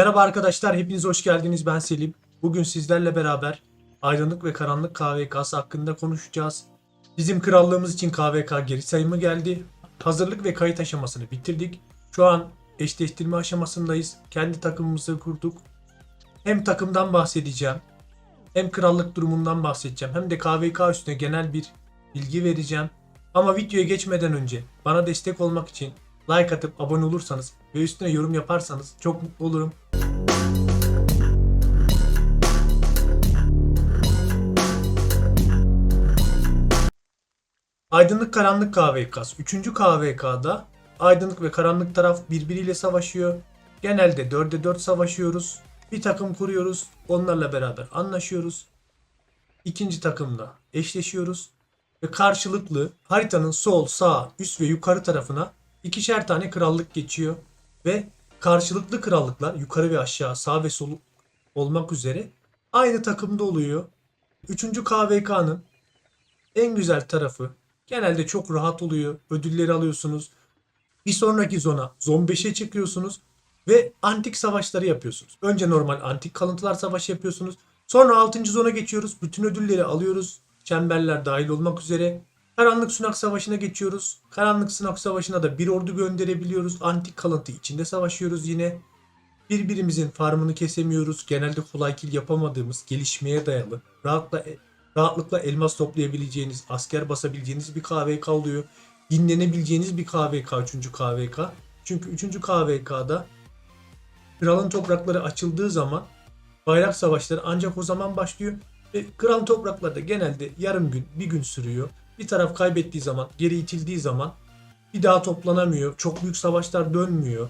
Merhaba arkadaşlar, hepiniz hoş geldiniz. Ben Selim. Bugün sizlerle beraber Aydınlık ve Karanlık KVK'sı hakkında konuşacağız. Bizim krallığımız için KVK geri sayımı geldi. Hazırlık ve kayıt aşamasını bitirdik. Şu an eşleştirme aşamasındayız. Kendi takımımızı kurduk. Hem takımdan bahsedeceğim, hem krallık durumundan bahsedeceğim, hem de KVK üstüne genel bir bilgi vereceğim. Ama videoya geçmeden önce bana destek olmak için like atıp abone olursanız ve üstüne yorum yaparsanız çok mutlu olurum. Aydınlık Karanlık KVK'sı. 3. KVK'da aydınlık ve karanlık taraf birbiriyle savaşıyor. Genelde 4'e 4 savaşıyoruz. Bir takım kuruyoruz. Onlarla beraber anlaşıyoruz. İkinci takımla eşleşiyoruz. Ve karşılıklı haritanın sol, sağ, üst ve yukarı tarafına ikişer tane krallık geçiyor. Ve karşılıklı krallıklar yukarı ve aşağı, sağ ve sol olmak üzere aynı takımda oluyor. Üçüncü KVK'nın en güzel tarafı genelde çok rahat oluyor. Ödülleri alıyorsunuz. Bir sonraki zona zon 5'e çıkıyorsunuz ve antik savaşları yapıyorsunuz. Önce normal antik kalıntılar savaşı yapıyorsunuz. Sonra 6. zona geçiyoruz. Bütün ödülleri alıyoruz. Çemberler dahil olmak üzere. Karanlık Sunak Savaşı'na geçiyoruz. Karanlık Sunak Savaşı'na da bir ordu gönderebiliyoruz. Antik kalıntı içinde savaşıyoruz yine. Birbirimizin farmını kesemiyoruz. Genelde kolay kill yapamadığımız, gelişmeye dayalı, rahatla, rahatlıkla elmas toplayabileceğiniz, asker basabileceğiniz bir KVK oluyor. Dinlenebileceğiniz bir KVK, 3. KVK. Çünkü 3. KVK'da kralın toprakları açıldığı zaman bayrak savaşları ancak o zaman başlıyor. Ve kralın toprakları genelde yarım gün, bir gün sürüyor. Bir taraf kaybettiği zaman, geri itildiği zaman bir daha toplanamıyor. Çok büyük savaşlar dönmüyor.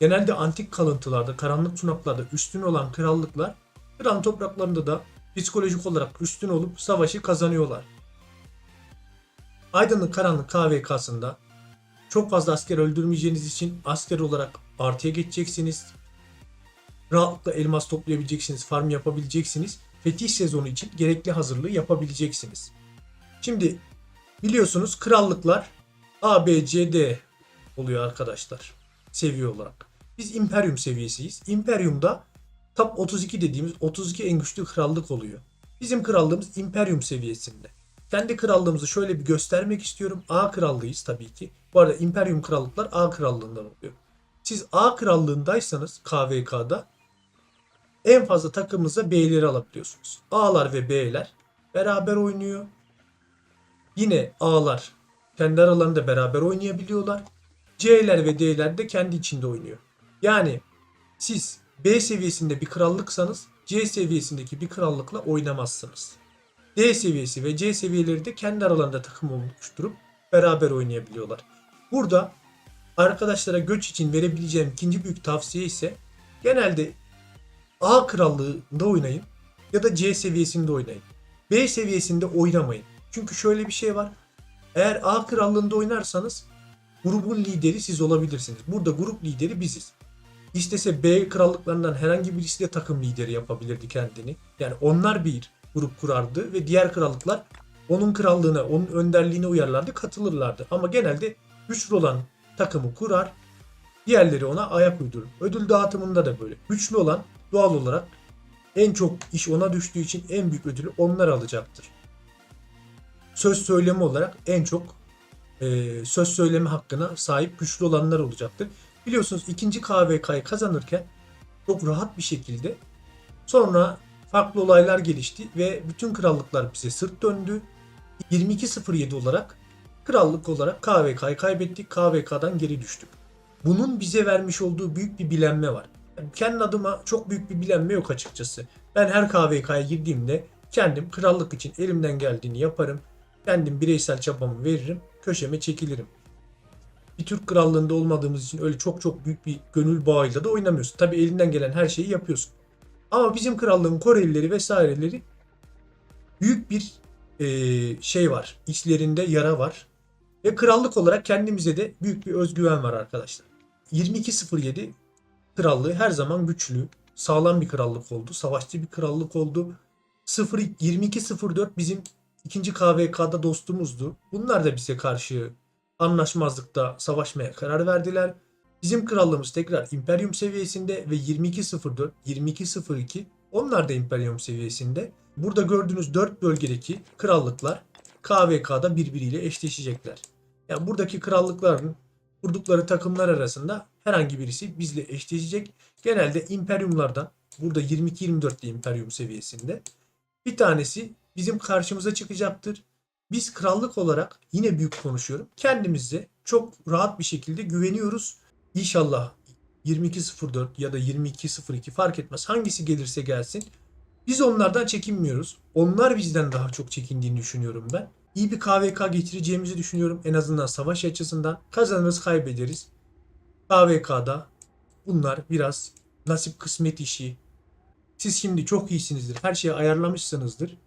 Genelde antik kalıntılarda, karanlık sunaklarda üstün olan krallıklar kralın topraklarında da psikolojik olarak üstün olup savaşı kazanıyorlar. Aydınlık Karanlık KVK'sında çok fazla asker öldürmeyeceğiniz için asker olarak artıya geçeceksiniz. Rahatlıkla elmas toplayabileceksiniz, farm yapabileceksiniz. Fetih sezonu için gerekli hazırlığı yapabileceksiniz. Şimdi biliyorsunuz krallıklar A, B, C, D oluyor arkadaşlar seviye olarak. Biz Imperium seviyesiyiz. Imperium'da Top 32 dediğimiz 32 en güçlü krallık oluyor. Bizim krallığımız Imperium seviyesinde. Kendi krallığımızı şöyle bir göstermek istiyorum. A krallığıyız tabii ki. Bu arada Imperium krallıklar A krallığından oluyor. Siz A krallığındaysanız KVK'da en fazla takımınıza B'leri alabiliyorsunuz. A'lar ve B'ler beraber oynuyor. Yine A'lar kendi aralarında beraber oynayabiliyorlar. C'ler ve D'ler de kendi içinde oynuyor. Yani siz B seviyesinde bir krallıksanız C seviyesindeki bir krallıkla oynamazsınız. D seviyesi ve C seviyeleri de kendi aralarında takım oluşturup beraber oynayabiliyorlar. Burada arkadaşlara göç için verebileceğim ikinci büyük tavsiye ise genelde A krallığında oynayın ya da C seviyesinde oynayın. B seviyesinde oynamayın. Çünkü şöyle bir şey var. Eğer A krallığında oynarsanız grubun lideri siz olabilirsiniz. Burada grup lideri biziz. İstese B krallıklarından herhangi birisi de takım lideri yapabilirdi kendini. Yani onlar bir grup kurardı ve diğer krallıklar onun krallığına, onun önderliğine uyarlardı, katılırlardı. Ama genelde güçlü olan takımı kurar, diğerleri ona ayak uydurur. Ödül dağıtımında da böyle. Güçlü olan doğal olarak en çok iş ona düştüğü için en büyük ödülü onlar alacaktır. Söz söylemi olarak en çok e, söz söyleme hakkına sahip güçlü olanlar olacaktır. Biliyorsunuz ikinci KVK'yı kazanırken çok rahat bir şekilde sonra farklı olaylar gelişti ve bütün krallıklar bize sırt döndü. 22.07 olarak krallık olarak KVK'yı kaybettik. KVK'dan geri düştük. Bunun bize vermiş olduğu büyük bir bilenme var. Yani kendi adıma çok büyük bir bilenme yok açıkçası. Ben her KVK'ya girdiğimde kendim krallık için elimden geldiğini yaparım. Kendim bireysel çabamı veririm. Köşeme çekilirim bir Türk krallığında olmadığımız için öyle çok çok büyük bir gönül bağıyla da oynamıyorsun. Tabi elinden gelen her şeyi yapıyorsun. Ama bizim krallığın Korelileri vesaireleri büyük bir e, şey var. İçlerinde yara var. Ve krallık olarak kendimize de büyük bir özgüven var arkadaşlar. 2207 krallığı her zaman güçlü, sağlam bir krallık oldu. Savaşçı bir krallık oldu. 0 2204 bizim ikinci KVK'da dostumuzdu. Bunlar da bize karşı anlaşmazlıkta savaşmaya karar verdiler. Bizim krallığımız tekrar İmperium seviyesinde ve 2204, 2202 onlar da İmperium seviyesinde. Burada gördüğünüz 4 bölgedeki krallıklar KVK'da birbiriyle eşleşecekler. Yani buradaki krallıkların kurdukları takımlar arasında herhangi birisi bizle eşleşecek. Genelde imperiumlardan burada 22-24'te imperium seviyesinde bir tanesi bizim karşımıza çıkacaktır. Biz krallık olarak yine büyük konuşuyorum. Kendimize çok rahat bir şekilde güveniyoruz. İnşallah 22.04 ya da 22.02 fark etmez. Hangisi gelirse gelsin. Biz onlardan çekinmiyoruz. Onlar bizden daha çok çekindiğini düşünüyorum ben. İyi bir KVK getireceğimizi düşünüyorum. En azından savaş açısından. Kazanırız kaybederiz. KVK'da bunlar biraz nasip kısmet işi. Siz şimdi çok iyisinizdir. Her şeyi ayarlamışsınızdır.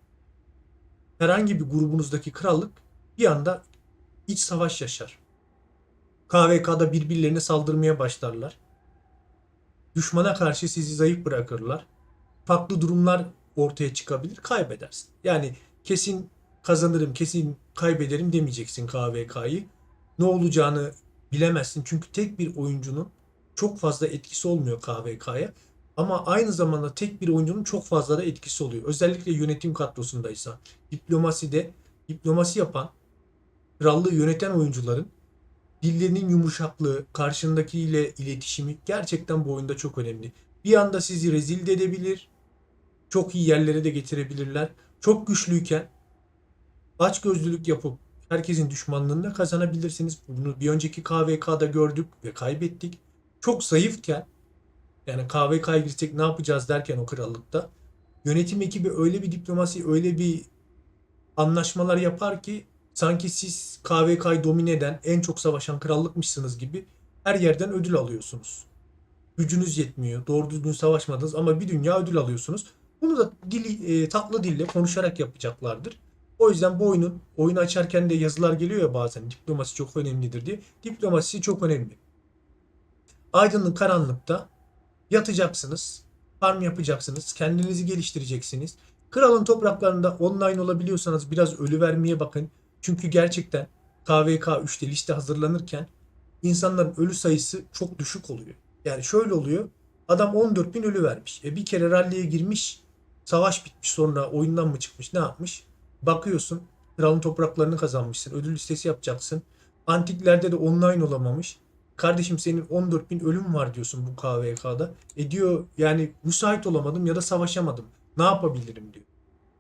Herhangi bir grubunuzdaki krallık bir anda iç savaş yaşar. KVK'da birbirlerine saldırmaya başlarlar. Düşmana karşı sizi zayıf bırakırlar. Farklı durumlar ortaya çıkabilir, kaybedersin. Yani kesin kazanırım, kesin kaybederim demeyeceksin KVK'yı. Ne olacağını bilemezsin. Çünkü tek bir oyuncunun çok fazla etkisi olmuyor KVK'ya. Ama aynı zamanda tek bir oyuncunun çok fazla da etkisi oluyor. Özellikle yönetim kadrosundaysa, diplomaside diplomasi yapan, krallığı yöneten oyuncuların dillerinin yumuşaklığı, karşındakiyle iletişimi gerçekten bu oyunda çok önemli. Bir anda sizi rezil de edebilir. Çok iyi yerlere de getirebilirler. Çok güçlüyken açgözlülük yapıp herkesin düşmanlığını da kazanabilirsiniz. Bunu bir önceki KVK'da gördük ve kaybettik. Çok zayıfken yani KVK'ya girsek ne yapacağız derken o krallıkta yönetim ekibi öyle bir diplomasi, öyle bir anlaşmalar yapar ki sanki siz KVK'yı domine eden, en çok savaşan krallıkmışsınız gibi her yerden ödül alıyorsunuz. Gücünüz yetmiyor. Doğru düzgün savaşmadınız ama bir dünya ödül alıyorsunuz. Bunu da dili, e, tatlı dille konuşarak yapacaklardır. O yüzden bu oyunun oyunu açarken de yazılar geliyor ya bazen diplomasi çok önemlidir diye. Diplomasi çok önemli. Aydınlık karanlıkta yatacaksınız. Farm yapacaksınız. Kendinizi geliştireceksiniz. Kralın topraklarında online olabiliyorsanız biraz ölü vermeye bakın. Çünkü gerçekten KVK 3'te liste hazırlanırken insanların ölü sayısı çok düşük oluyor. Yani şöyle oluyor. Adam 14 bin ölü vermiş. E bir kere ralliye girmiş. Savaş bitmiş sonra oyundan mı çıkmış ne yapmış? Bakıyorsun kralın topraklarını kazanmışsın. Ödül listesi yapacaksın. Antiklerde de online olamamış. Kardeşim senin 14 bin ölüm var diyorsun bu KVK'da. E diyor yani müsait olamadım ya da savaşamadım. Ne yapabilirim diyor.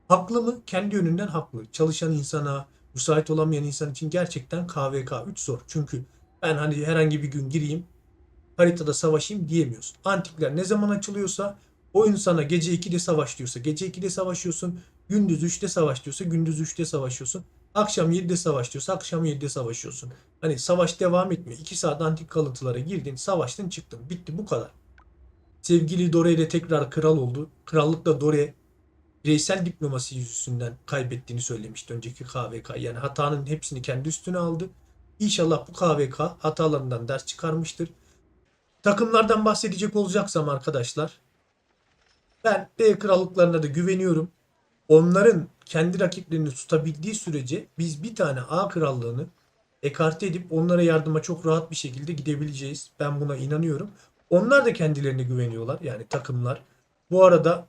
Haklı mı? Kendi yönünden haklı. Çalışan insana, müsait olamayan insan için gerçekten KVK 3 zor. Çünkü ben hani herhangi bir gün gireyim haritada savaşayım diyemiyorsun. Antikler ne zaman açılıyorsa oyun sana gece 2'de savaş diyorsa gece 2'de savaşıyorsun. Gündüz 3'te savaş diyorsa gündüz 3'te savaşıyorsun. Akşam 7'de savaş diyorsa akşam 7'de savaşıyorsun. Hani savaş devam etmiyor. 2 saat antik kalıntılara girdin, savaştın, çıktın. Bitti bu kadar. Sevgili Dore ile tekrar kral oldu. Krallıkta Dore bireysel diplomasi yüzünden kaybettiğini söylemişti önceki KVK. Yani hatanın hepsini kendi üstüne aldı. İnşallah bu KVK hatalarından ders çıkarmıştır. Takımlardan bahsedecek olacaksam arkadaşlar ben B krallıklarına da güveniyorum. Onların kendi rakiplerini tutabildiği sürece biz bir tane A krallığını ekarte edip onlara yardıma çok rahat bir şekilde gidebileceğiz. Ben buna inanıyorum. Onlar da kendilerine güveniyorlar yani takımlar. Bu arada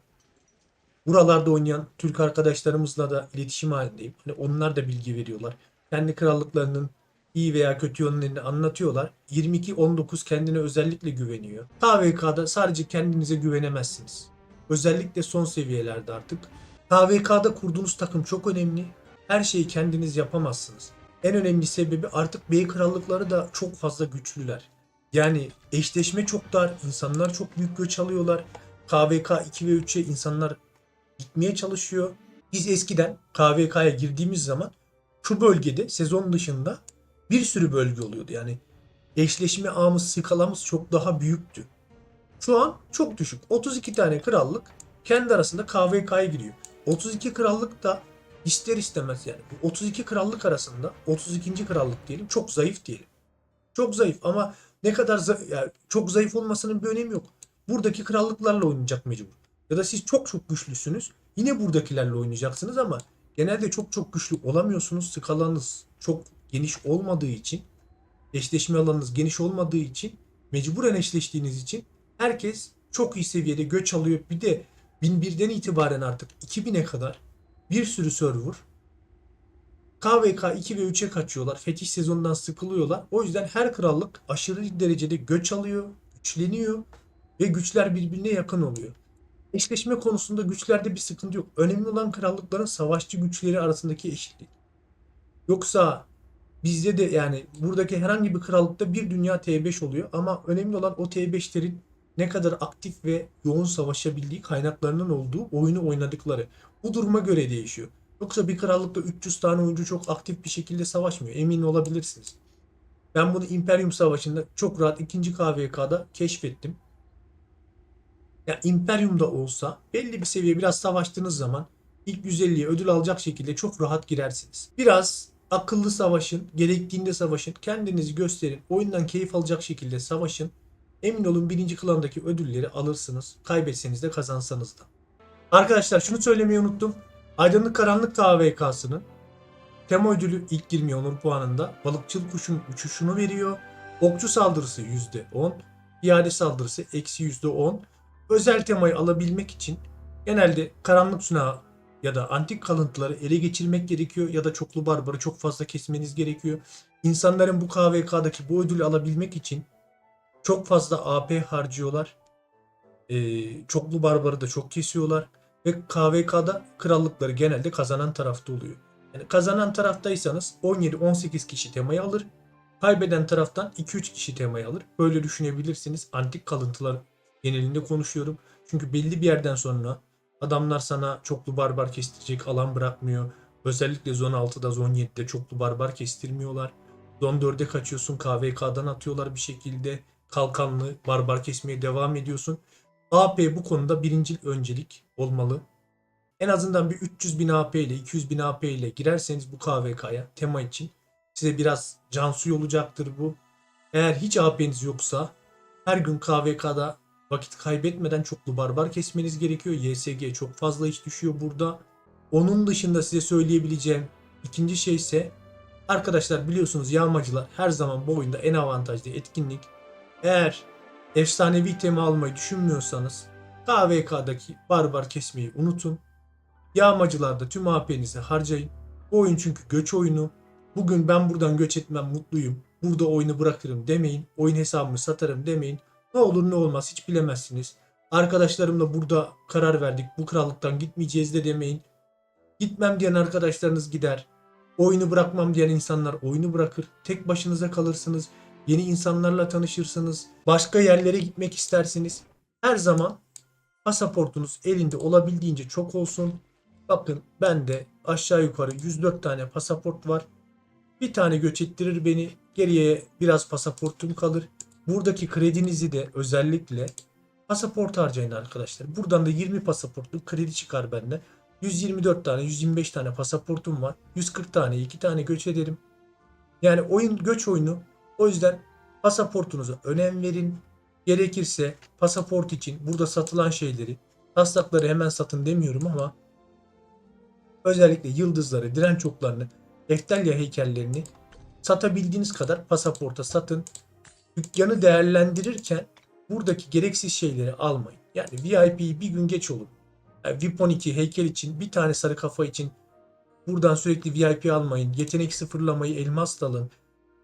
buralarda oynayan Türk arkadaşlarımızla da iletişim halindeyim. Hani onlar da bilgi veriyorlar. Kendi krallıklarının iyi veya kötü yönlerini anlatıyorlar. 22-19 kendine özellikle güveniyor. KVK'da sadece kendinize güvenemezsiniz. Özellikle son seviyelerde artık. KVK'da kurduğunuz takım çok önemli. Her şeyi kendiniz yapamazsınız. En önemli sebebi artık bey krallıkları da çok fazla güçlüler. Yani eşleşme çok dar, insanlar çok büyük göç alıyorlar. KVK 2 ve 3'e insanlar gitmeye çalışıyor. Biz eskiden KVK'ya girdiğimiz zaman şu bölgede sezon dışında bir sürü bölge oluyordu. Yani eşleşme ağımız, skalamız çok daha büyüktü. Şu an çok düşük. 32 tane krallık kendi arasında KVK'ya giriyor. 32 krallık da ister istemez yani. Bu 32 krallık arasında 32. krallık diyelim çok zayıf diyelim. Çok zayıf ama ne kadar za- yani çok zayıf olmasının bir önemi yok. Buradaki krallıklarla oynayacak mecbur. Ya da siz çok çok güçlüsünüz. Yine buradakilerle oynayacaksınız ama genelde çok çok güçlü olamıyorsunuz. Skalanız çok geniş olmadığı için eşleşme alanınız geniş olmadığı için mecburen eşleştiğiniz için herkes çok iyi seviyede göç alıyor. Bir de 1001'den itibaren artık 2000'e kadar bir sürü server KVK 2 ve 3'e kaçıyorlar. Fetih sezonundan sıkılıyorlar. O yüzden her krallık aşırı derecede göç alıyor, güçleniyor ve güçler birbirine yakın oluyor. Eşleşme konusunda güçlerde bir sıkıntı yok. Önemli olan krallıkların savaşçı güçleri arasındaki eşitlik. Yoksa bizde de yani buradaki herhangi bir krallıkta bir dünya T5 oluyor ama önemli olan o T5'lerin ne kadar aktif ve yoğun savaşabildiği kaynaklarının olduğu oyunu oynadıkları. Bu duruma göre değişiyor. Yoksa bir krallıkta 300 tane oyuncu çok aktif bir şekilde savaşmıyor. Emin olabilirsiniz. Ben bunu İmperium Savaşı'nda çok rahat 2. KVK'da keşfettim. Ya Imperium'da olsa belli bir seviye biraz savaştığınız zaman ilk 150'ye ödül alacak şekilde çok rahat girersiniz. Biraz akıllı savaşın, gerektiğinde savaşın, kendinizi gösterin, oyundan keyif alacak şekilde savaşın. Emin olun birinci klandaki ödülleri alırsınız. Kaybetseniz de kazansanız da. Arkadaşlar şunu söylemeyi unuttum. Aydınlık Karanlık KVK'sının tema ödülü ilk 20 onur puanında balıkçıl kuşun uçuşunu veriyor. Okçu saldırısı %10, piyade saldırısı eksi %10. Özel temayı alabilmek için genelde karanlık sunağı ya da antik kalıntıları ele geçirmek gerekiyor ya da çoklu barbarı çok fazla kesmeniz gerekiyor. İnsanların bu KVK'daki bu ödülü alabilmek için çok fazla AP harcıyorlar. Ee, çoklu barbarı da çok kesiyorlar. Ve KVK'da krallıkları genelde kazanan tarafta oluyor. Yani kazanan taraftaysanız 17-18 kişi temayı alır. Kaybeden taraftan 2-3 kişi temayı alır. Böyle düşünebilirsiniz. Antik kalıntılar genelinde konuşuyorum. Çünkü belli bir yerden sonra adamlar sana çoklu barbar kestirecek alan bırakmıyor. Özellikle zon 6'da zon 7'de çoklu barbar kestirmiyorlar. Zon 4'e kaçıyorsun KVK'dan atıyorlar bir şekilde. Kalkanlı barbar kesmeye devam ediyorsun. AP bu konuda birinci öncelik olmalı. En azından bir 300 bin AP ile 200 bin AP ile girerseniz bu KVK'ya tema için size biraz can suyu olacaktır bu. Eğer hiç AP'niz yoksa her gün KVK'da vakit kaybetmeden çoklu barbar kesmeniz gerekiyor. YSG çok fazla iş düşüyor burada. Onun dışında size söyleyebileceğim ikinci şey ise arkadaşlar biliyorsunuz yağmacılar her zaman bu oyunda en avantajlı etkinlik. Eğer efsanevi tema almayı düşünmüyorsanız KVK'daki barbar kesmeyi unutun. Yağmacılarda tüm AP'nizi harcayın. Bu oyun çünkü göç oyunu. Bugün ben buradan göç etmem mutluyum. Burada oyunu bırakırım demeyin. Oyun hesabımı satarım demeyin. Ne olur ne olmaz hiç bilemezsiniz. Arkadaşlarımla burada karar verdik. Bu krallıktan gitmeyeceğiz de demeyin. Gitmem diyen arkadaşlarınız gider. Oyunu bırakmam diyen insanlar oyunu bırakır. Tek başınıza kalırsınız. Yeni insanlarla tanışırsınız. Başka yerlere gitmek istersiniz. Her zaman pasaportunuz elinde olabildiğince çok olsun. Bakın bende aşağı yukarı 104 tane pasaport var. Bir tane göç ettirir beni. Geriye biraz pasaportum kalır. Buradaki kredinizi de özellikle pasaport harcayın arkadaşlar. Buradan da 20 pasaportluk kredi çıkar bende. 124 tane, 125 tane pasaportum var. 140 tane, 2 tane göç ederim. Yani oyun göç oyunu. O yüzden pasaportunuza önem verin. Gerekirse pasaport için burada satılan şeyleri, taslakları hemen satın demiyorum ama özellikle yıldızları, direnç oklarını, Eftelya heykellerini satabildiğiniz kadar pasaporta satın. Dükkanı değerlendirirken buradaki gereksiz şeyleri almayın. Yani VIP'yi bir gün geç olun. Yani VIP 12 heykel için bir tane sarı kafa için buradan sürekli VIP almayın. Yetenek sıfırlamayı elmas alın.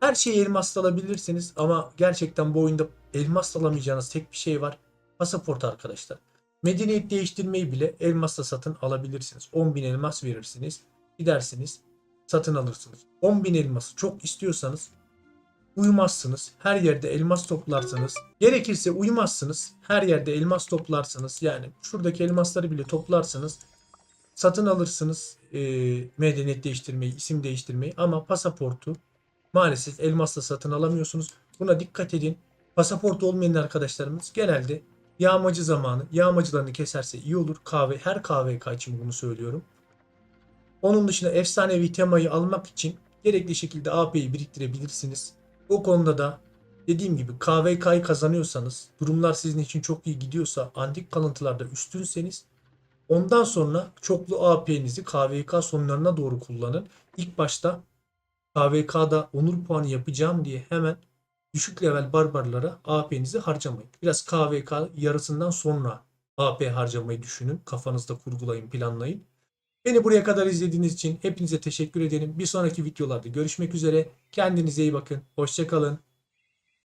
Her şeyi elmas alabilirsiniz ama gerçekten bu oyunda elmas alamayacağınız tek bir şey var. Pasaport arkadaşlar. Medeniyet değiştirmeyi bile elmasla satın alabilirsiniz. 10.000 elmas verirsiniz. Gidersiniz satın alırsınız. 10.000 elması çok istiyorsanız uyumazsınız. Her yerde elmas toplarsınız. Gerekirse uyumazsınız. Her yerde elmas toplarsınız. Yani şuradaki elmasları bile toplarsınız. Satın alırsınız e, medeniyet değiştirmeyi, isim değiştirmeyi ama pasaportu maalesef elmasla satın alamıyorsunuz. Buna dikkat edin. Pasaport olmayan arkadaşlarımız genelde yağmacı zamanı yağmacılarını keserse iyi olur. Kahve her KVK için bunu söylüyorum. Onun dışında efsanevi temayı almak için gerekli şekilde AP'yi biriktirebilirsiniz. O konuda da dediğim gibi KVK'yı kazanıyorsanız, durumlar sizin için çok iyi gidiyorsa, antik kalıntılarda üstünseniz ondan sonra çoklu AP'nizi KVK sonlarına doğru kullanın. İlk başta KVK'da onur puanı yapacağım diye hemen düşük level barbarlara AP'nizi harcamayın. Biraz KVK yarısından sonra AP harcamayı düşünün. Kafanızda kurgulayın, planlayın. Beni buraya kadar izlediğiniz için hepinize teşekkür ederim. Bir sonraki videolarda görüşmek üzere. Kendinize iyi bakın. Hoşçakalın.